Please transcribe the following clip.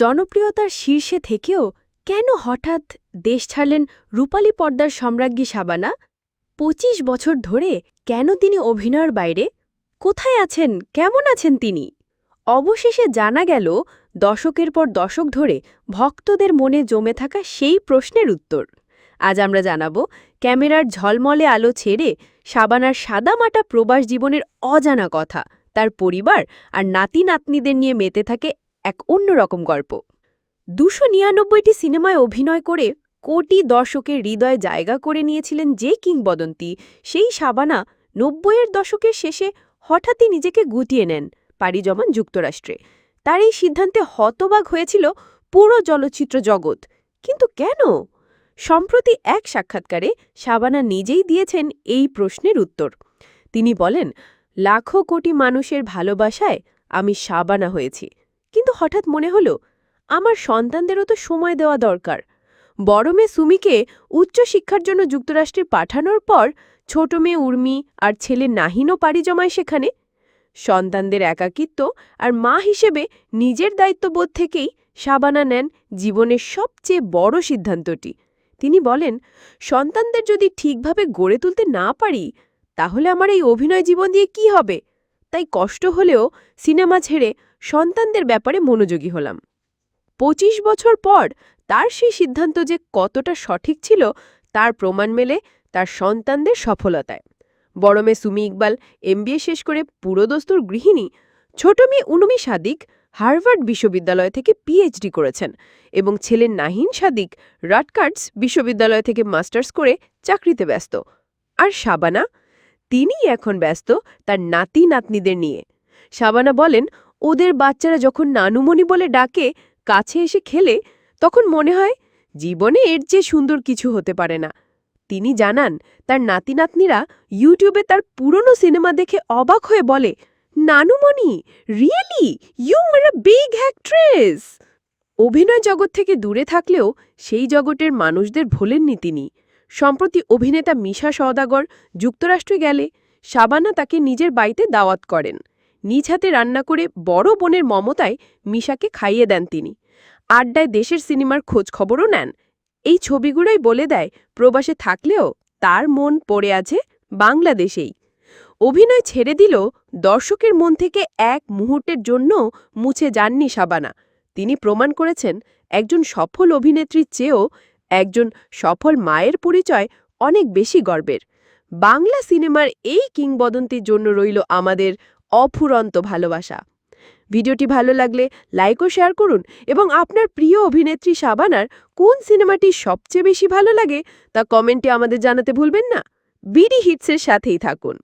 জনপ্রিয়তার শীর্ষে থেকেও কেন হঠাৎ দেশ ছাড়লেন রূপালী পর্দার সম্রাজ্ঞী শাবানা? পঁচিশ বছর ধরে কেন তিনি অভিনয়ের বাইরে? কোথায় আছেন? কেমন আছেন তিনি? অবশেষে জানা গেল, দশকের পর দশক ধরে ভক্তদের মনে জমে থাকা সেই প্রশ্নের উত্তর। আজ আমরা জানাব, ক্যামেরার ঝলমলে আলো ছেড়ে শাবানার সাদামাটা প্রবাস জীবনের অজানা কথা, তার পরিবার আর নাতি নাতনিদের নিয়ে মেতে থাকে এক অন্যরকম গল্প। দুশো নিরানব্বইটি সিনেমায় অভিনয় করে কোটি দর্শকের হৃদয়ে জায়গা করে নিয়েছিলেন যে কিংবদন্তি, সেই সাবানা নব্বইয়ের দশকের শেষে হঠাৎই নিজেকে গুটিয়ে নেন পাড়ি জমান যুক্তরাষ্ট্রে। তার এই সিদ্ধান্তে হতবাক হয়েছিল পুরো চলচ্চিত্র জগৎ। কিন্তু কেন? সম্প্রতি এক সাক্ষাৎকারে শাবানা নিজেই দিয়েছেন এই প্রশ্নের উত্তর। তিনি বলেন, লাখো কোটি মানুষের ভালোবাসায় আমি শাবানা হয়েছি। কিন্তু হঠাৎ মনে হলো, আমার সন্তানদেরও তো সময় দেওয়া দরকার। বড় মেয়ে সুমিকে উচ্চশিক্ষার জন্য যুক্তরাষ্ট্রে পাঠানোর পর ছোট মেয়ে উর্মি আর ছেলে নাহিনও পাড়ি জমায় সেখানে। সন্তানদের একাকিত্ব আর মা হিসেবে নিজের দায়িত্ববোধ থেকেই সাবানা নেন জীবনের সবচেয়ে বড় সিদ্ধান্তটি। তিনি বলেন, সন্তানদের যদি ঠিকভাবে গড়ে তুলতে না পারি, তাহলে আমার এই অভিনয় জীবন দিয়ে কি হবে? তাই কষ্ট হলেও সিনেমা ছেড়ে সন্তানদের ব্যাপারে মনোযোগী হলাম। পঁচিশ বছর পর তার সেই সিদ্ধান্ত যে কতটা সঠিক ছিল, তার প্রমাণ মেলে তার সন্তানদের সফলতায়। বড় মেয়ে সুমি ইকবাল এমবিএ শেষ করে পুরোদস্তুর গৃহিণী, ছোট মেয়ে উনুমি সাদিক হার্ভার্ড বিশ্ববিদ্যালয় থেকে পিএইচডি করেছেন এবং ছেলে নাহিন সাদিক রাটকার্টস বিশ্ববিদ্যালয় থেকে মাস্টার্স করে চাকরিতে ব্যস্ত। আর শাবানা তিনিই এখন ব্যস্ত তার নাতি নাতনিদের নিয়ে। শাবানা বলেন, ওদের বাচ্চারা যখন নানুমণি বলে ডাকে, কাছে এসে খেলে, তখন মনে হয় জীবনে এর চেয়ে সুন্দর কিছু হতে পারে না। তিনি জানান, তার নাতি নাতনিরা ইউটিউবে তার পুরনো সিনেমা দেখে অবাক হয়ে বলে, নানুমণি, really? You are a big actress অভিনয় জগৎ থেকে দূরে থাকলেও সেই জগতের মানুষদের ভোলেননি তিনি। সম্প্রতি অভিনেতা মিশা সওদাগর যুক্তরাষ্ট্রে গেলে শাবানা তাকে নিজের বাড়িতে দাওয়াত করেন। নিজ হাতে রান্না করে বড় বোনের মমতায় মিশাকে খাইয়ে দেন তিনি। আড্ডায় দেশের সিনেমার খোঁজ খবরও নেন। এই ছবিগুলোই বলে দেয়, প্রবাসে থাকলেও তার মন পড়ে আছে বাংলাদেশেই। অভিনয় ছেড়ে দিল দর্শকের মন থেকে এক মুহূর্তের জন্য মুছে যাননি শাবানা তিনি প্রমাণ করেছেন, একজন সফল অভিনেত্রীর চেয়েও একজন সফল মায়ের পরিচয় অনেক বেশি গর্বের। বাংলা সিনেমার এই কিংবদন্তির জন্য রইল আমাদের অফুরন্ত ভালোবাসা। ভিডিওটি ভালো লাগলে লাইক ও শেয়ার করুন এবং আপনার প্রিয় অভিনেত্রী সাবানার কোন সিনেমাটি সবচেয়ে বেশি ভালো লাগে তা কমেন্টে আমাদের জানাতে ভুলবেন না। বিডি হিটসের সাথেই থাকুন।